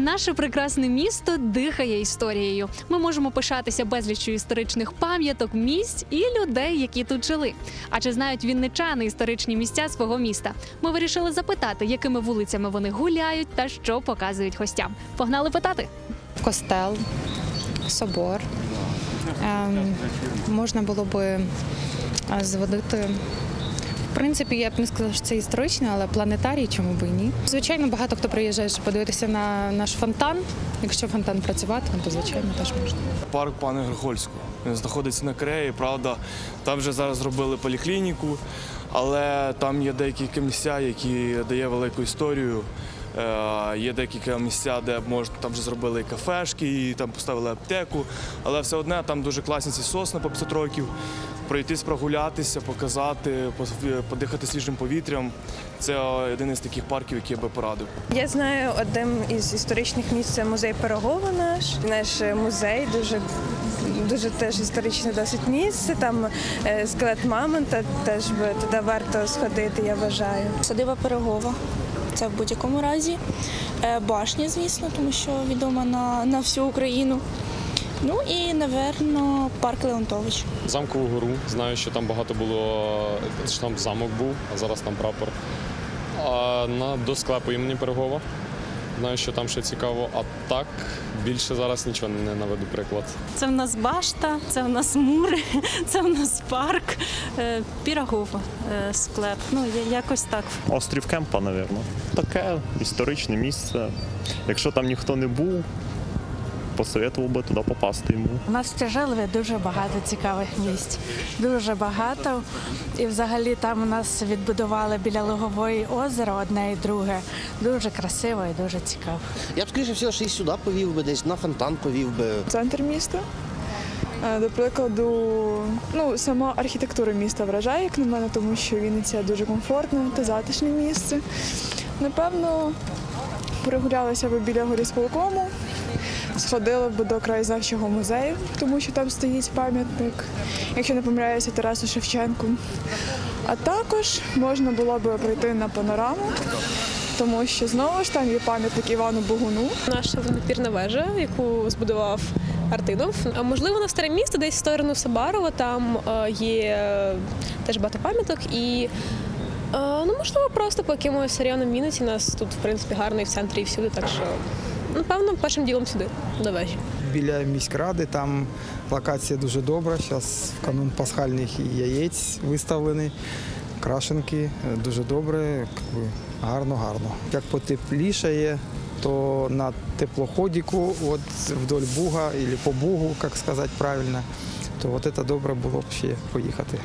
Наше прекрасне місто дихає історією. Ми можемо пишатися безліччю історичних пам'яток, місць і людей, які тут жили. А чи знають вінничани історичні місця свого міста? Ми вирішили запитати, якими вулицями вони гуляють та що показують гостям. Погнали питати. костел, собор. Ем, можна було би е, зводити. Принципі, я б не сказала, що це історично, але планетарій, чому би і ні. Звичайно, багато хто приїжджає, щоб подивитися на наш фонтан. Якщо фонтан працюватиме, то звичайно теж можна. Парк пана Грохольського Він знаходиться на Креї, правда. Там вже зараз зробили поліклініку, але там є деякі місця, які дає велику історію. Е, Є декілька місця, де можна там вже зробили і кафешки, і там поставили аптеку. Але все одне там дуже класні ці сосни по 500 років. Пройтись, прогулятися, показати, подихати свіжим повітрям. Це один із таких парків, які я би порадив. Я знаю одним із історичних місць це музей Пирогова наш. Наш е, музей дуже дуже теж історичне досить місце. Там е, скелет мамонта, теж би туди варто сходити, я вважаю. Садиба Пирогова. Це в будь-якому разі. Е, Башня, звісно, тому що відома на, на всю Україну. Ну і, напевно, парк Леонтович. Замкову гору. Знаю, що там багато було, що там замок був, а зараз там прапор. А на, до склепу імені Пирогова. Знаю, що там ще цікаво. А так більше зараз нічого не наведу приклад. Це в нас башта, це в нас мури, це в нас парк, е, Пірогов е, склеп. Ну, якось так. Острів Кемпа, напевно. Таке історичне місце. Якщо там ніхто не був, посоветував би туди попасти йому. У нас в Тяжелові дуже багато цікавих місць. Дуже багато. І взагалі там у нас відбудували біля Лугової озеро одне і друге. Дуже красиво і дуже цікаво. Я б скоріше всього, що і сюди повів би, десь на фонтан повів би. центр міста. Е, До прикладу, ну сама архітектура міста вражає, як на мене, тому що Вінниця дуже комфортне та затишне місце. Напевно, прогулялися б біля горісполкому, сходили б до краєзнавчого музею, тому що там стоїть пам'ятник, якщо не помиляюся, Тарасу Шевченку. А також можна було б прийти на панораму, тому що знову ж там є пам'ятник Івану Богуну. наша водопірна вежа, яку збудував Артинов. А можливо, на старе місто, десь в сторону Сабарова, там е, є е, теж багато пам'яток і. е, Ну, можливо, просто по якимось районам Вінниці нас тут, в принципі, гарно і в центрі, і всюди. Так що, напевно, першим ділом сюди, до вежі. біля міськради. Там локація дуже добра. Зараз в канун пасхальних яєць виставлені. Крашенки дуже добре, якби гарно, гарно. Як потеплішає, то на теплоходіку, от вдоль Буга, або по Бугу, як сказати правильно, то от це добре було б ще поїхати.